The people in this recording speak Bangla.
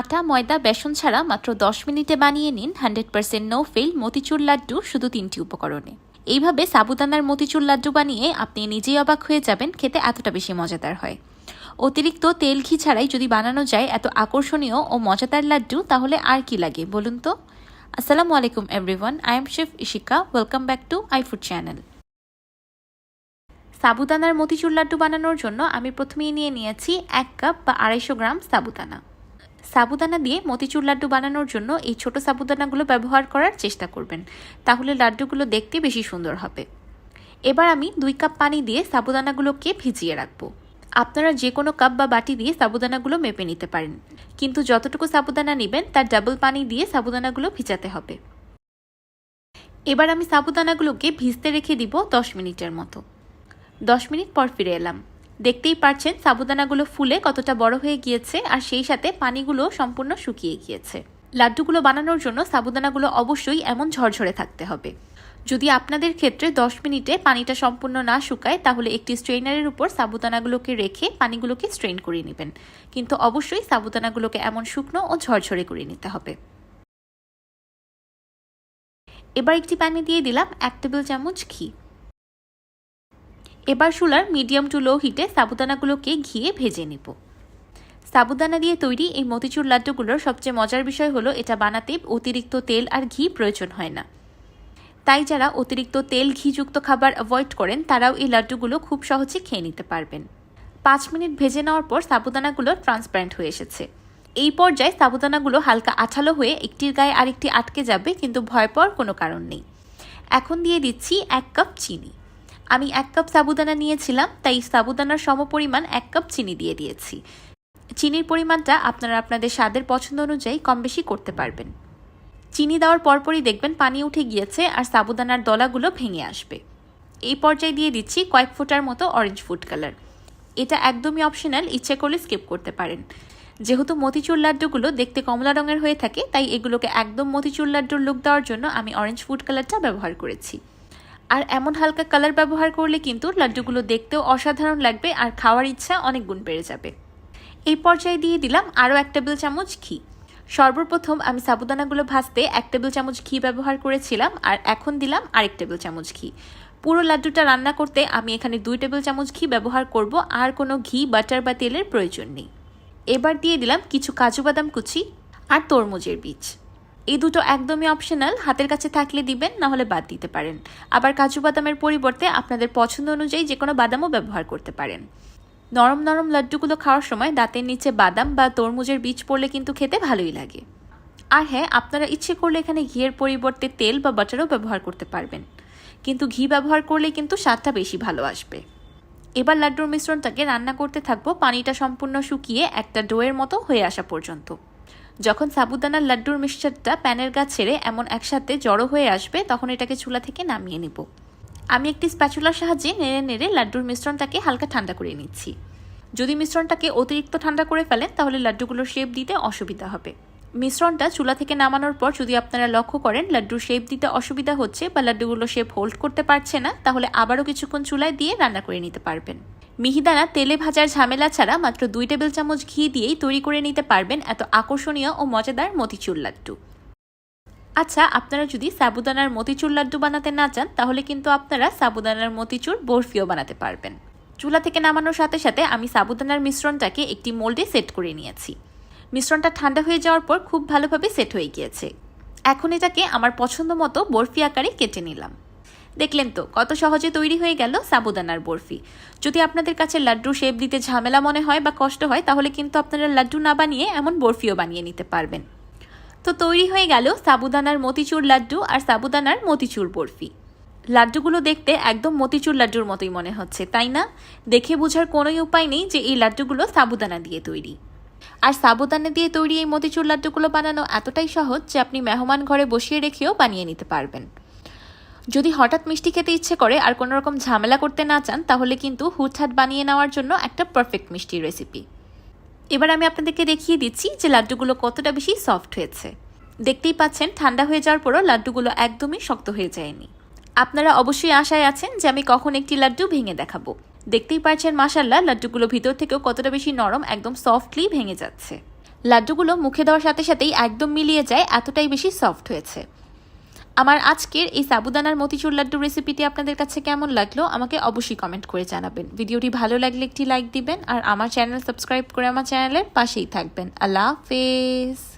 আটা, ময়দা, বেসন ছাড়া মাত্র দশ মিনিটে বানিয়ে নিন hundred percent no fail motichoor laddu, শুধু তিনটি উপকরণে। এইভাবে সাবুদানার মতিচুর লাড্ডু বানিয়ে আপনি নিজেই অবাক হয়ে যাবেন, খেতে এতটা বেশি মজাদার হয়। অতিরিক্ত তেল ঘি ছাড়াই যদি বানানো যায় এত আকর্ষণীয় ও মজাদার লাড্ডু, তাহলে আর কি লাগে, বলুন তো? আসসালামু আলাইকুম everyone I am chef Ishika welcome back to I food channel সাবুদানার motichoor laddu বানানোর জন্য আমি প্রথমেই নিয়ে নিয়েছি এক কাপ বা আড়াইশো গ্রাম সাবুদানা। সাবুদানা দিয়ে মতিচুর লাড্ডু বানানোর জন্য এই ছোট সাবুদানাগুলো ব্যবহার করার চেষ্টা করবেন। তাহলে লাড্ডুগুলো দেখতে বেশি সুন্দর হবে। এবার আমি দুই কাপ পানি দিয়ে সাবুদানাগুলোকে ভিজিয়ে রাখব। আপনারা যে কোনো কাপ বা বাটি দিয়ে সাবুদানাগুলো মেপে নিতে পারেন। কিন্তু যতটুকু সাবুদানা নেবেন, তার ডাবল পানি দিয়ে সাবুদানাগুলো ভিজাতে হবে। এবার আমি সাবুদানাগুলোকে ভিজতে রেখে দিব দশ মিনিটের মতো। দশ মিনিট পর ফিরে এলাম। দেখতেই পারছেন, সাবুদানাগুলো ফুলে কতটা বড় হয়ে গিয়েছে আর সেই সাথে পানিগুলো সম্পূর্ণ শুকিয়ে গিয়েছে। লাড্ডুগুলো বানানোর জন্য সাবুদানাগুলো অবশ্যই এমন ঝরঝরে থাকতে হবে। যদি আপনাদের ক্ষেত্রে দশ মিনিটে পানিটা সম্পূর্ণ না শুকায়, তাহলে একটি স্ট্রেইনারের উপর সাবুদানাগুলোকে রেখে পানিগুলোকে স্ট্রেন করে নেবেন। কিন্তু অবশ্যই সাবুদানাগুলোকে এমন শুকনো ও ঝরঝরে করে নিতে হবে। এবার একটি প্যানে দিয়ে দিলাম এক টেবিল চামচ ঘি। এবার চুলার মিডিয়াম টু লো হিটে সাবুদানাগুলোকে ঘিয়ে ভেজে নেব। সাবুদানা দিয়ে তৈরি এই মতিচুর লাড্ডুগুলোর সবচেয়ে মজার বিষয় হলো, এটা বানাতে অতিরিক্ত তেল আর ঘি প্রয়োজন হয় না। তাই যারা অতিরিক্ত তেল ঘিযুক্ত খাবার অ্যাভয়েড করেন, তারাও এই লাড্ডুগুলো খুব সহজে খেয়ে নিতে পারবেন। পাঁচ মিনিট ভেজে নেওয়ার পর সাবুদানাগুলো ট্রান্সপারেন্ট হয়ে এসেছে। এই পর্যায়ে সাবুদানাগুলো হালকা আঠালো হয়ে একটির গায়ে আরেকটি আটকে যাবে, কিন্তু ভয় পাওয়ার কোনো কারণ নেই। এখন দিয়ে দিচ্ছি এক কাপ চিনি। আমি এক কাপ সাবুদানা নিয়েছিলাম, তাই সাবুদানার সমপরিমাণ এক কাপ চিনি দিয়ে দিয়েছি। চিনির পরিমাণটা আপনারা আপনাদের স্বাদের পছন্দ অনুযায়ী কম বেশি করতে পারবেন। চিনি দেওয়ার পরপরই দেখবেন পানি উঠে গিয়েছে আর সাবুদানার দলাগুলো ভেঙে আসবে। এই পর্যায়ে দিয়ে দিচ্ছি কয়েক ফোঁটার মতো অরেঞ্জ ফুড কালার এটা একদমই অপশনাল ইচ্ছে করলে স্কিপ করতে পারেন। যেহেতু মতিচুর লাড্ডুগুলো দেখতে কমলা রঙের হয়ে থাকে, তাই এগুলোকে একদম মতিচুর লাড্ডুর লুক দেওয়ার জন্য আমি অরেঞ্জ ফুড কালারটা ব্যবহার করেছি। আর এমন হালকা কালার ব্যবহার করলে কিন্তু লাড্ডুগুলো দেখতেও অসাধারণ লাগবে আর খাওয়ার ইচ্ছা অনেক গুণ বেড়ে যাবে। এই পর্যায়ে দিয়ে দিলাম আরও এক টেবিল চামচ ঘি। সর্বপ্রথম আমি সাবুদানাগুলো ভাজতে এক টেবিল চামচ ঘি ব্যবহার করেছিলাম আর এখন দিলাম আরেক টেবিল চামচ ঘি। পুরো লাড্ডুটা রান্না করতে আমি এখানে দুই টেবিল চামচ ঘি ব্যবহার করব, আর কোনো ঘি, বাটার বা তেলের প্রয়োজন নেই। এবার দিয়ে দিলাম কিছু কাজু বাদাম কুচি আর তরমুজের বীজ। এই দুটো একদমই অপশনাল হাতের কাছে থাকলে দিবেন না হলে বাদ দিতে পারেন। আবার কাজু বাদামের পরিবর্তে আপনাদের পছন্দ অনুযায়ী যে কোনো বাদামও ব্যবহার করতে পারেন। নরম নরম লাড্ডুগুলো খাওয়ার সময় দাঁতের নিচে বাদাম বা তরমুজের বীজ পড়লে কিন্তু খেতে ভালোই লাগে। আর হ্যাঁ আপনারা ইচ্ছে করলে এখানে ঘিয়ের পরিবর্তে তেল বা বাটারও ব্যবহার করতে পারবেন। কিন্তু ঘি ব্যবহার করলে কিন্তু স্বাদটা বেশি ভালো আসবে। এবার লাড্ডুর মিশ্রণটাকে রান্না করতে থাকব, পানিটা সম্পূর্ণ শুকিয়ে একটা ডোয়ের মতো হয়ে আসা পর্যন্ত। যখন সাবুদানার লাড্ডুর মিক্সচারটা প্যানের গা ছেড়ে এমন একসাথে জড়ো হয়ে আসবে, তখন এটাকে চুলা থেকে নামিয়ে নেব। আমি একটি স্প্যাচুলার সাহায্যে নেড়ে নেড়ে লাড্ডুর মিশ্রণটাকে হালকা ঠান্ডা করে নিচ্ছি। যদি মিশ্রণটাকে অতিরিক্ত ঠান্ডা করে ফেলেন, তাহলে লাড্ডুগুলোর শেপ দিতে অসুবিধা হবে। মিশ্রণটা চুলা থেকে নামানোর পর যদি আপনারা লক্ষ্য করেন, লাড্ডুর শেপ দিতে অসুবিধা হচ্ছে বা লাড্ডুগুলো শেপ হোল্ড করতে পারছে না, তাহলে আবারও কিছুক্ষণ চুলায় দিয়ে রান্না করে নিতে পারবেন। মিহিদানা তেলে ভাজার ঝামেলা ছাড়া মাত্র দুই টেবিল চামচ ঘি দিয়েই তৈরি করে নিতে পারবেন এত আকর্ষণীয় ও মজাদার মতিচুর লাড্ডু। আচ্ছা আপনারা যদি সাবুদানার মতিচুর লাড্ডু বানাতে না চান, তাহলে কিন্তু আপনারা সাবুদানার মতিচুর বরফিও বানাতে পারবেন। চুলা থেকে নামানোর সাথে সাথে আমি সাবুদানার মিশ্রণটাকে একটি মোল্ডে সেট করে নিয়েছি। মিশ্রণটা ঠান্ডা হয়ে যাওয়ার পর খুব ভালোভাবে সেট হয়ে গিয়েছে। এখন এটাকে আমার পছন্দ মতো বরফি আকারে কেটে নিলাম। দেখলেন তো, কত সহজে তৈরি হয়ে গেল সাবুদানার বরফি। যদি আপনাদের কাছে লাড্ডু শেপ দিতে ঝামেলা মনে হয় বা কষ্ট হয়, তাহলে কিন্তু আপনারা লাড্ডু না বানিয়ে এমন বরফিও বানিয়ে নিতে পারবেন। তো তৈরি হয়ে গেল সাবুদানার মতিচুর লাড্ডু আর সাবুদানার মতিচুর বরফি। লাড্ডুগুলো দেখতে একদম মতিচুর লাড্ডুর মতোই মনে হচ্ছে, তাই না? দেখে বোঝার কোনোই উপায় নেই যে এই লাড্ডুগুলো সাবুদানা দিয়ে তৈরি। আর সাবুদানা দিয়ে তৈরি এই মতিচুর লাড্ডুগুলো বানানো এতটাই সহজ যে আপনি মেহমান ঘরে বসিয়ে রেখেও বানিয়ে নিতে পারবেন। যদি হঠাৎ মিষ্টি খেতে ইচ্ছে করে আর কোনো রকম ঝামেলা করতে না চান, তাহলে কিন্তু হুটহাট বানিয়ে নেওয়ার জন্য একটা পারফেক্ট মিষ্টির রেসিপি এবার আমি আপনাদেরকে দেখিয়ে দিচ্ছি যে লাড্ডুগুলো কতটা বেশি সফট হয়েছে। দেখতেই পাচ্ছেন, ঠান্ডা হয়ে যাওয়ার পরও লাড্ডুগুলো একদমই শক্ত হয়ে যায়নি। আপনারা অবশ্যই আশায় আছেন যে আমি কখন একটি লাড্ডু ভেঙে দেখাবো। দেখতেই পাচ্ছেন মাসাল্লাহ লাড্ডুগুলো ভিতর থেকেও কতটা বেশি নরম, একদম সফটলি ভেঙে যাচ্ছে। লাড্ডুগুলো মুখে দেওয়ার সাথে সাথেই একদম মিলিয়ে যায়, এতটাই বেশি সফট হয়েছে। আমার আজকের এই সাবুদানার মতিচুর লাড্ডু রেসিপিটি আপনাদের কাছে কেমন লাগল, আমাকে অবশ্যই কমেন্ট করে জানাবেন। ভিডিওটি ভালো লাগলে একটি লাইক দিবেন, আর আমার চ্যানেল সাবস্ক্রাইব করে আমার চ্যানেলের পাশেই থাকবেন। আল্লাহ হাফেজ।